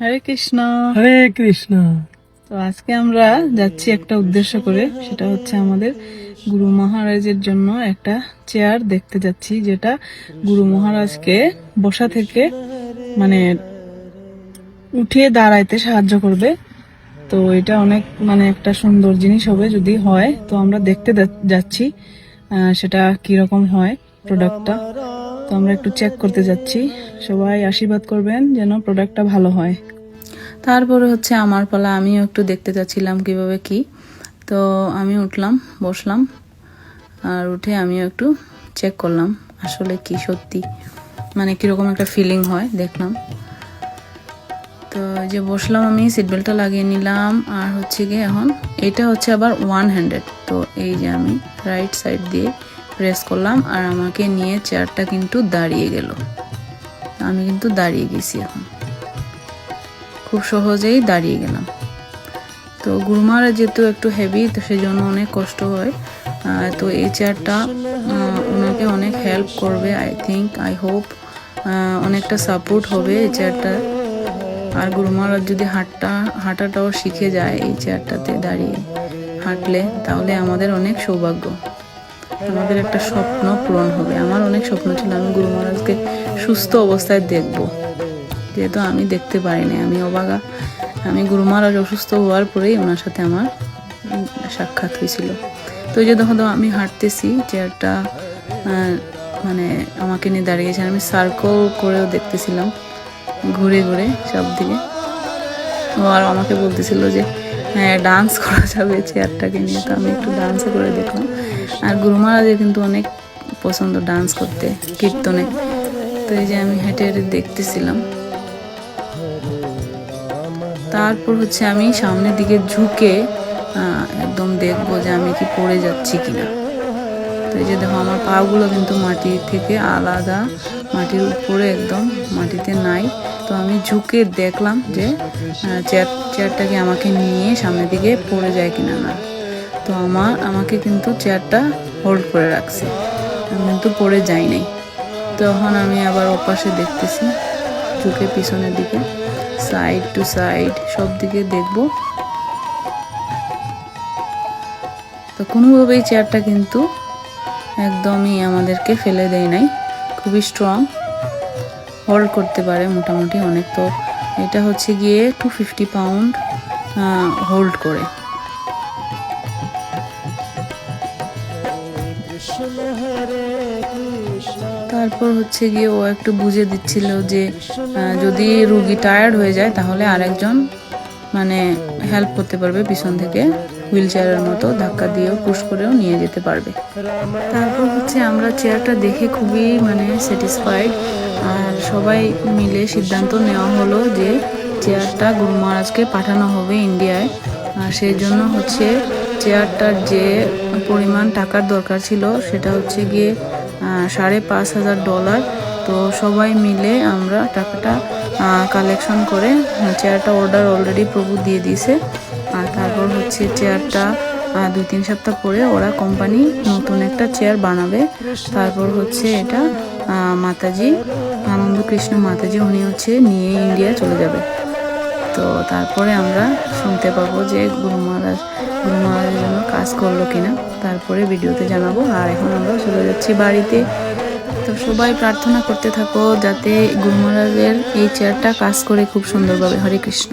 হরে কৃষ্ণ। হরে কৃষ্ণ। তো আজকে আমরা যাচ্ছি একটা উদ্দেশ্য করে সেটা হচ্ছে আমাদের গুরু মহারাজের জন্য একটা চেয়ার দেখতে যাচ্ছি যেটা গুরু মহারাজকে বসা থেকে মানে উঠিয়ে দাঁড়াইতে সাহায্য করবে। তো এটা অনেক মানে একটা সুন্দর জিনিস হবে যদি হয়। তো আমরা দেখতে যাচ্ছি আহ, সেটা কীরকম হয় প্রোডাক্টটা তো আমরা একটু চেক করতে যাচ্ছি। সবাই আশীর্বাদ করবেন যেন প্রোডাক্টটা ভালো হয়। তারপরে হচ্ছে আমার পালা, আমিও একটু দেখতে চাচ্ছিলাম কীভাবে কি। তো আমি উঠলাম, বসলাম, আর উঠে আমিও একটু চেক করলাম আসলে কি সত্যি মানে কীরকম একটা ফিলিং হয়, দেখলাম। তো যে বসলাম আমি সিট বেল্টটা লাগিয়ে নিলাম, আর হচ্ছে গিয়ে এখন, এটা হচ্ছে আবার ওয়ান হ্যান্ডেড তো এই যে আমি রাইট সাইড দিয়ে প্রেস করলাম আর আমাকে নিয়ে চেয়ারটা কিন্তু দাঁড়িয়ে গেল। আমি কিন্তু দাঁড়িয়ে গেছি এখন। খুব সহজেই দাঁড়িয়ে গেলাম। তো গুরুমারা যেহেতু একটু হেভি তো সেজন্য অনেক কষ্ট হয়। তো এই চেয়ারটা ওনাকে অনেক হেল্প করবে আই থিঙ্ক আই হোপ অনেকটা সাপোর্ট হবে এই চেয়ারটা আর গুরু মহারাজ যদি হাঁটটা, হাঁটাটাও শিখে যায় এই চেয়ারটাতে দাঁড়িয়ে, হাঁটলে, তাহলে আমাদের অনেক সৌভাগ্য। আমাদের একটা স্বপ্ন পূরণ হবে। আমার অনেক স্বপ্ন ছিল আমি গুরু মহারাজকে সুস্থ অবস্থায় দেখব। যেহেতু আমি দেখতে পারিনি, আমি অবাগা। আমি গুরু মহারাজ অসুস্থ হওয়ার পরেই ওনার সাথে আমার সাক্ষাৎ হয়েছিল। তো যে দেখো আমি হাঁটতেছি, চেয়ারটা মানে আমাকে নিয়ে দাঁড়িয়েছে আমি সার্কল করেও দেখতেছিলাম, ঘুরে ঘুরে সব দিকে। ও আর আমাকে বলতেছিল যে হ্যাঁ ডান্স করা যাবে চেয়ারটাকে নিয়ে। তো আমি একটু ডান্স করে দেখলাম। আর গুরু মহারাজের কিন্তু অনেক পছন্দ ডান্স করতে, কীর্তনে। তো এই যে আমি হেঁটে হেঁটে দেখতেছিলাম। তারপর হচ্ছে আমি সামনের দিকে ঝুঁকে একদম দেখব যে আমি কি পড়ে যাচ্ছি কিনা। তো এই যে দেখো, আমার পাগুলো কিন্তু মাটি থেকে আলাদা, মাটির উপরে একদম মাটিতে নাই। তো আমি ঝুঁকে দেখলাম যে চেয়ার চেয়ারটাকে আমাকে নিয়ে সামনের দিকে পড়ে যায় কিনা না। তো আমার আমাকে কিন্তু চেয়ারটা হোল্ড করে রাখছে। আমি কিন্তু পড়ে যাই নাই। তখন আমি আবার ওপাশে দেখতেছি, চোখে পিছনের দিকে সাইড টু সাইড সব দিকে দেখব। তো কোনোভাবেই চেয়ারটা কিন্তু একদমই আমাদেরকে ফেলে দেয় নাই। খুবই স্ট্রং হোল্ড করতে পারে মোটামুটি অনেক। তো এটা হচ্ছে গিয়ে টু ফিফটি পাউন্ড হোল্ড করে। তারপর হচ্ছে গিয়ে ও একটু বুঝে দিচ্ছিল যে যদি রুগী টায়ার্ড হয়ে যায় তাহলে আরেকজন মানে হেল্প করতে পারবে পিছন থেকে হুইল চেয়ারের মতো ধাক্কা দিয়েও পুশ করেও নিয়ে যেতে পারবে। তারপর হচ্ছে আমরা চেয়ারটা দেখে খুবই মানে স্যাটিসফাইড আর সবাই মিলে সিদ্ধান্ত নেওয়া হলো যে চেয়ারটা গুরু মহারাজকে পাঠানো হবে ইন্ডিয়ায়। আর সেই জন্য হচ্ছে চেয়ারটার যে পরিমাণ টাকার দরকার ছিল সেটা হচ্ছে গিয়ে সাড়ে পাঁচ হাজার ডলার। তো সবাই মিলে আমরা টাকাটা কালেকশন করে চেয়ারটা অর্ডার অলরেডি প্রভু দিয়ে দিয়েছে। আর তারপর হচ্ছে চেয়ারটা দু তিন সপ্তাহ পরে ওরা কোম্পানি নতুন একটা চেয়ার বানাবে। তারপর হচ্ছে এটা মাতাজি আনন্দ কৃষ্ণ মাতাজি, উনি হচ্ছে নিয়ে ইন্ডিয়া চলে যাবে। তো তারপরে আমরা শুনতে পাবো যে গুরু মহারাজ গুরু মহারাজের জন্য কাজ করল কিনা। তারপরে ভিডিওতে জানাব। আর এখন আমরা চলে যাচ্ছি বাড়িতে। তো সবাই প্রার্থনা করতে থাকো যাতে গুরু মহারাজের এই চেয়ারটা কাজ করে খুব সুন্দরভাবে। হরে কৃষ্ণ।